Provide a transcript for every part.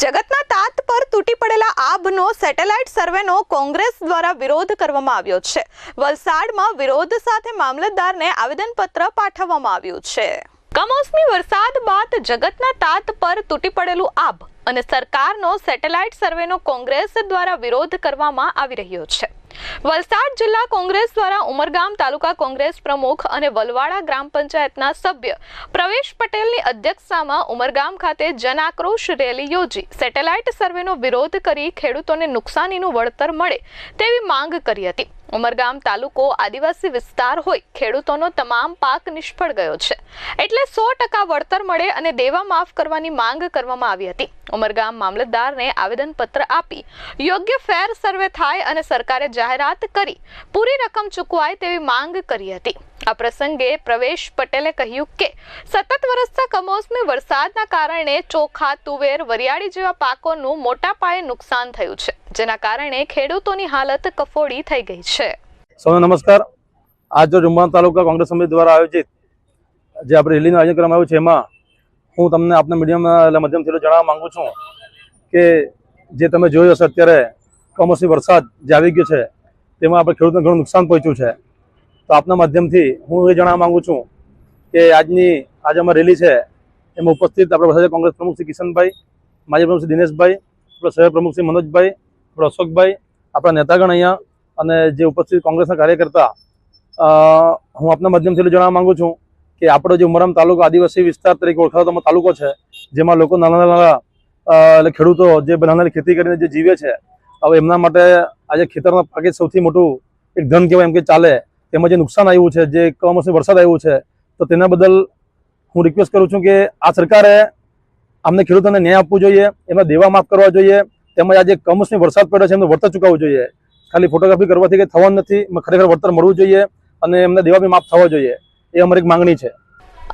જગતના તાત પર તૂટી પડેલા આભનો સેટેલાઇટ સર્વેનો કોંગ્રેસ દ્વારા વિરોધ કરવામાં આવ્યો છે. વલસાડમાં વિરોધ સાથે મામલતદારને આવેદનપત્ર પાઠવવામાં આવ્યું છે. કમોસમી વરસાદ બાદ જગતના તાત પર તૂટી પડેલું આભ અને સરકારનો સેટેલાઇટ સર્વેનો કોંગ્રેસ દ્વારા વિરોધ કરવામાં આવી રહ્યો છે. વલસાડ જિલ્લા કોંગ્રેસ દ્વારા ઉમરગામ તાલુકા કોંગ્રેસ પ્રમુખ અને વલવાડા ગ્રામ પંચાયતના સભ્ય પ્રવેશ પટેલની અધ્યક્ષતામાં ઉમરગામ ખાતે જન આક્રોશ રેલી યોજી. સેટેલાઇટ સર્વેનો વિરોધ કરી ખેડૂતોને નુકસાનીનું વળતર મળે તેવી માંગ કરી હતી. ઉમરગામ તાલુકો આદિવાસી વિસ્તાર હોય, ખેડૂતોનો તમામ પાક નિષ્ફળ ગયો છે. એટલે સો ટકા વળતર મળે અને દેવા માફ કરવાની માંગ કરવામાં આવી હતી. ઉમરગામ મામલતદારને આવેદનપત્ર આપી, યોગ્ય ફેર સર્વે થાય અને સરકારે જાહેરાત કરી, પૂરી રકમ ચૂકવાય તેવી માંગ કરી હતી. આ પ્રસંગે પ્રવેશ પટેલે કહ્યું કે સતત વરસતા કમોસમી વરસાદના કારણે ચોખા, તુવેર, વરિયાળી જેવા પાકોનું મોટા પાયે નુકસાન થયું છે, જેના કારણે ખેડૂતોની હાલત કફોડી થઈ ગઈ છે. સૌને નમસ્કાર. આજ ઉમરાણ તાલુકા કોંગ્રેસ સમિતિ દ્વારા આયોજિત જે આપણે રેલીનું આયોજન કરવામાં આવ્યું છે, એમાં હું તમને આપના મીડિયમ માધ્યમથી એટલું જણાવવા માંગુ છું કે જે તમે જોયું હશે અત્યારે કમોસમી વરસાદ જે આવી ગયો છે, તેમાં આપણે ખેડૂતને ઘણું નુકસાન પહોંચ્યું છે. તો આપના માધ્યમથી હું એ જણાવવા માંગુ છું કે આજની, આજે અમારી રેલી છે, એમાં ઉપસ્થિત આપણે બધા કોંગ્રેસ પ્રમુખ શ્રી કિશનભાઈ, માજી પ્રમુખ શ્રી દિનેશભાઈ, આપણા શહેર પ્રમુખ શ્રી મનોજભાઈ, આપણા અશોકભાઈ, આપણા નેતાગણ અહીંયા અને જે ઉપસ્થિત કોંગ્રેસના કાર્યકર્તા હું આપના માધ્યમથી જણાવવા માંગુ છું કે આપણો જે ઉમરામ તાલુકો આદિવાસી વિસ્તાર તરીકે ઓળખાતો તાલુકો છે, જેમાં લોકો નાના નાના એટલે ખેડૂતો જે નાની ખેતી કરીને જે જીવે છે, હવે એમના માટે આજે ખેતરના પાકે સૌથી મોટું એક ધન કહેવાય એમ કે ચાલે તેમાં જે નુકસાન આવ્યું છે, જે કમોસમી વરસાદ આવ્યું છે, તો તેના બદલ હું રિક્વેસ્ટ કરું છું કે આ સરકારે અમને ખેડૂતોને ન્યાય આપવો જોઈએ, એમના દેવા માફ કરવા જોઈએ, તેમજ આજે કમોસમી વરસાદ પડ્યો છે, એમને વળતર ચૂકવવું જોઈએ. ખાલી ફોટોગ્રાફી કરવાથી કંઈ થવાનું નથી ખરેખર વળતર મળવું જોઈએ અને એમને દેવા બી માફ થવા જોઈએ, એ અમારી એક માંગણી છે.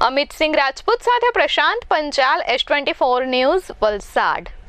અમિત સિંહ રાજપૂત સાથે Prashant Panchal S twenty four news, Valsad.